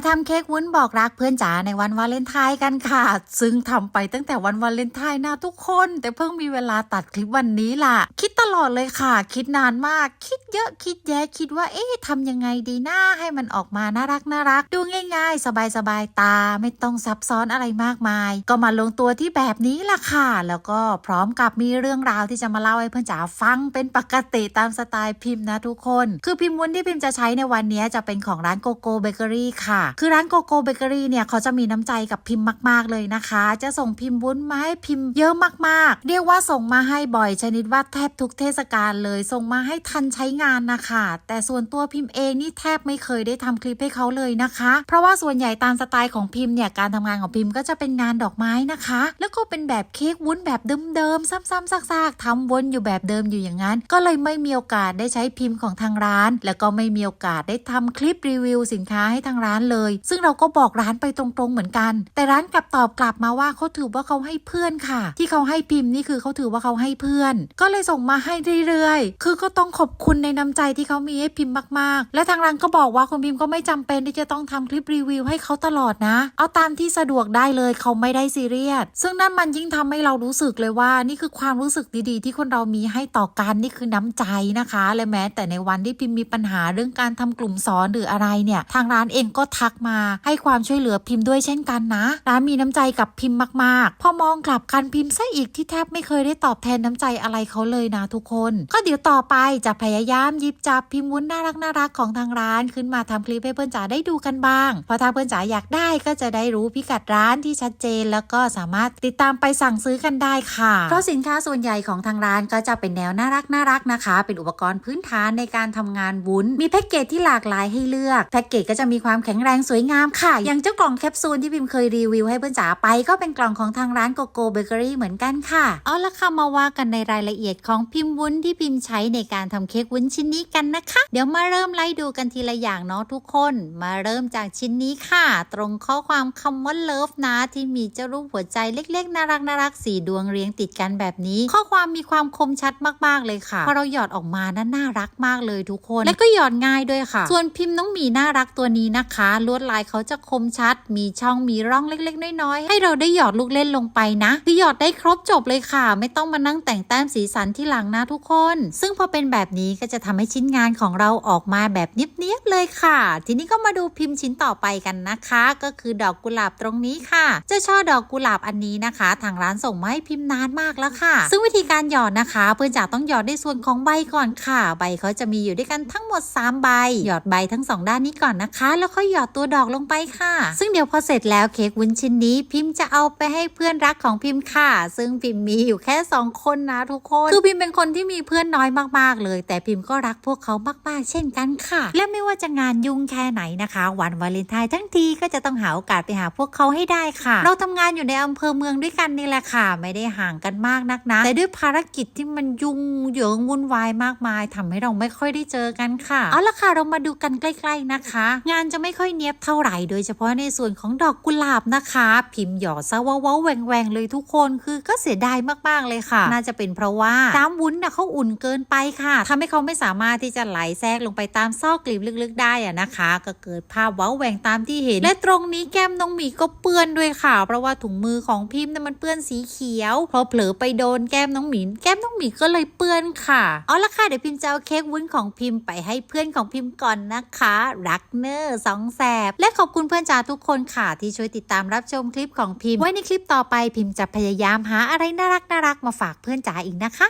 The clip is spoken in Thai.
มาทำเค้กวุ้นบอกรักเพื่อนจ๋าในวันวาเลนไทน์กันค่ะ ซึ่งทำไปตั้งแต่วันวาเลนไทน์นะทุกคน แต่เพิ่งมีเวลาตัดคลิปวันนี้ล่ะ คิด ลอดเลยค่ะ คิดนานมาก คิดเยอะคิดแยะคิดว่าเอ๊ะทำยังไงดีหน้าให้มันออกมาน่ารักน่ารัก ดูง่าย ๆ สบายๆตาไม่ต้องซับซ้อนอะไรมากมาย ก็มาลงตัวที่แบบนี้ล่ะค่ะ แล้วก็พร้อมกับมีเรื่องราวที่จะมาเล่าให้เพื่อนจ๋าฟังเป็นปกติตามสไตล์พิมพ์นะทุกคน คือพิมพ์วุ้นที่พิมพ์จะใช้ในวันนี้จะเป็นของร้านโกโก้เบเกอรี่ค่ะ คือร้านโกโก้เบเกอรี่เนี่ยเขาจะมีน้ำใจกับพิมพ์มาก ๆเลยนะคะ จะส่งพิมพ์วุ้นมาให้พิมพ์เยอะมากๆ เรียกว่าส่งมาให้บ่อยชนิดว่าแทบทุกเทศกาลเลยส่งมาให้ทันใช้งานนะคะ แต่ส่วนตัวพิมพ์เองนี่แทบไม่เคยได้ทำคลิปให้เขาเลยนะคะ เพราะว่าส่วนใหญ่ตามสไตล์ของพิมพ์เนี่ยการทำงานของพิมพ์ก็จะเป็นงานดอกไม้นะคะ แล้วก็เป็นแบบเค้กวุ้นแบบเดิมๆซ้ำๆซากๆทำวนอยู่แบบเดิมอยู่อย่างนั้น ก็เลยไม่มีโอกาสได้ใช้พิมพ์ของทางร้าน แล้วก็ไม่มีโอกาสได้ทำคลิปรีวิวสินค้าให้ทางร้านเลย ซึ่งเราก็บอกร้านไปตรงๆเหมือนกัน แต่ร้านกลับตอบกลับมาว่าเขาถือว่าเขาให้เพื่อนค่ะ ที่เขาให้พิมพ์นี่คือเขาถือว่าเขาให้เพื่อน ก็เลยส่งมาให้เรื่อยๆ คือก็ต้องขอบคุณในน้ำใจที่เขามีให้พิมพ์มากๆ และทางร้านก็บอกว่าคุณพิมพ์ก็ไม่จำเป็นที่จะต้องทำคลิปรีวิวให้เขาตลอดนะ เอาตามที่สะดวกได้เลยเขาไม่ได้ซีเรียส ซึ่งนั่นมันยิ่งทำให้เรารู้สึกเลยว่า นี่คือความรู้สึกดีๆ ที่คนเรามีให้ต่อกันนี่คือน้ำใจนะคะและแม้ แต่ในวันที่พิมพ์มีปัญหาเรื่องการทำกลุ่มสอนหรืออะไรเนี่ยทางร้านเองก็ทักมาให้ความช่วยเหลือพิมพ์ด้วยเช่นกันนะร้านมีน้ำใจกับพิมพ์มากๆ พอมองกลับกันพิมพ์ซะอีกที่แทบไม่เคยได้ตอบแทนน้ำใจอะไรเขาเลยนะทุกคน ก็เดี๋ยวต่อไปจะพยายามหยิบจับพิมพ์วุ้นน่ารักน่ารักๆของทางร้านขึ้นมาทำคลิปให้เพื่อนจ๋าได้ดูกันบ้างเพราะถ้าเพื่อนจ๋าอยากได้ก็จะได้รู้พิกัดร้านที่ชัดเจน แล้วก็สามารถติดตามไปสั่งซื้อกันได้ค่ะ เพราะสินค้าส่วนใหญ่ของทางร้านก็จะเป็นแนวน่ารักน่ารักนะคะ เป็นอุปกรณ์พื้นฐานในการทำงานวุ้น มีแพ็กเกจที่หลากหลายให้เลือก แพ็กเกจก็จะมีความแข็งแรงสวยงามค่ะ อย่างเจ้ากล่องแคปซูลที่พิมเคยรีวิวให้เพื่อนจ๋าไป ก็เป็นกล่องของทางร้านโกโก้เบเกอรี่เหมือนกันค่ะ เอาละค่ะมาว่ากันในรายละเอียดของพิิมพ์วุ้นที่พิมพ์ใช้ในการทำเค้กวุ้นชิ้นนี้กันนะคะ เดี๋ยวมาเริ่มไล่ดูกันทีละอย่างเนาะทุกคน มาเริ่มจากชิ้นนี้ค่ะ ตรงข้อความคำว่าเลิฟนะที่มีเจ้ารูปหัวใจเล็กๆ น่ารักน่ารักสีดวงเรียงติดกันแบบนี้ ข้อความมีความคมชัดมากๆเลยค่ะพอเราหยอดออกมานั้นน่ารักมากเลยทุกคน และก็หยอดง่ายด้วยค่ะ ส่วนพิมพ์น้องหมีน่ารักตัวนี้นะคะ ลวดลายเขาจะคมชัด มีช่องมีร่องเล็ก ๆ น้อยๆให้เราได้หยอดลูกเล่นลงไปนะคือหยอดได้ครบจบเลยค่ะ ไม่ต้องมานั่งแต่งแต้มสีสันที่หลังนะทุกคน ซึ่งพอเป็นแบบนี้ก็จะทำให้ชิ้นงานของเราออกมาแบบเนียบๆเลยค่ะ ทีนี้ก็มาดูพิมพ์ชิ้นต่อไปกันนะคะ ก็คือดอกกุหลาบตรงนี้ค่ะเจะช่อดอกกุหลาบอันนี้นะคะ ทางร้านส่งมาให้พิมพ์นานมากแล้วค่ะ ซึ่งวิธีการหยอดนะคะ เพื่อนจ๋าต้องหยอดในส่วนของใบก่อนค่ะ ใบเขาจะมีอยู่ด้วยกันทั้งหมด 3 ใบ หยอดใบทั้งสองด้านนี้ก่อนนะคะ แล้วค่อยหยอดตัวดอกลงไปค่ะ ซึ่งเดี๋ยวพอเสร็จแล้วเค้กวุ้นชิ้นนี้ พิมพ์จะเอาไปให้เพื่อนรักของพิมพ์ค่ะ ซึ่งพิมพ์มีอยู่แค่ 2 คนนะทุกคน คือพิมพ์เป็นคนที่มีเพื่อนน้อยมากๆเลย แต่พิมพ์ก็รักพวกเขามากๆ เช่นกันค่ะ และไม่ว่าจะงานยุ่งแค่ไหนนะคะ วันวาเลนไทน์ทั้งทีก็จะต้องหาโอกาสไปหาพวกเขาให้ได้ค่ะ เราทำงานอยู่ในอำเภอเมืองด้วยกันนี่แหละค่ะ ไม่ได้ห่างกันมากนักนะแต่ด้วยภารกิจที่มันยุ่งเหยิงวุ่นวายมากมายทำให้เราไม่ค่อยได้เจอกันค่ะเอาละค่ะเรามาดูกันใกล้ ๆนะคะ งานจะไม่ค่อยเนียบเท่าไหร่โดยเฉพาะในส่วนของดอกกุหลาบนะคะ พิมพ์หยอดซะว้าวแหวงๆเลยทุกคนคือก็เสียดายมากๆเลยค่ะ น่าจะเป็นเพราะว่าน้ำวุ้นน่ะเขาอุ่นเกินไปค่ะทำให้เขาไม่สามารถที่จะไหลแทรกลงไปตามซอกกลีบลึกๆ ได้อะนะคะ ก็เกิดภาพว้าแหวงตามที่เห็น และตรงนี้แก้มน้องหมีก็เปื้อนด้วยค่ะ เพราะว่าถุงมือของพิมพ์น่ะมันเปื้อนสีเขียว พอเผลอไปโดนแก้มน้องหมีแก้มน้องหมีก็เลยเปื้อนค่ะเอาละค่ะเดี๋ยวพิมพ์จะเอาเค้กวุ้นของพิมพ์ไปให้เพื่อนของพิมพ์ก่อนนะคะ รักเนอร์สองแสบ และขอบคุณเพื่อนจ๋าทุกคนค่ะ ที่ช่วยติดตามรับชมคลิปของพิมพ์ ไว้ในคลิปต่อไปพิมพ์จะพยายามหาอะไรน่ารักน่ารักๆมาฝากเพื่อนจ๋าอีกนะคะ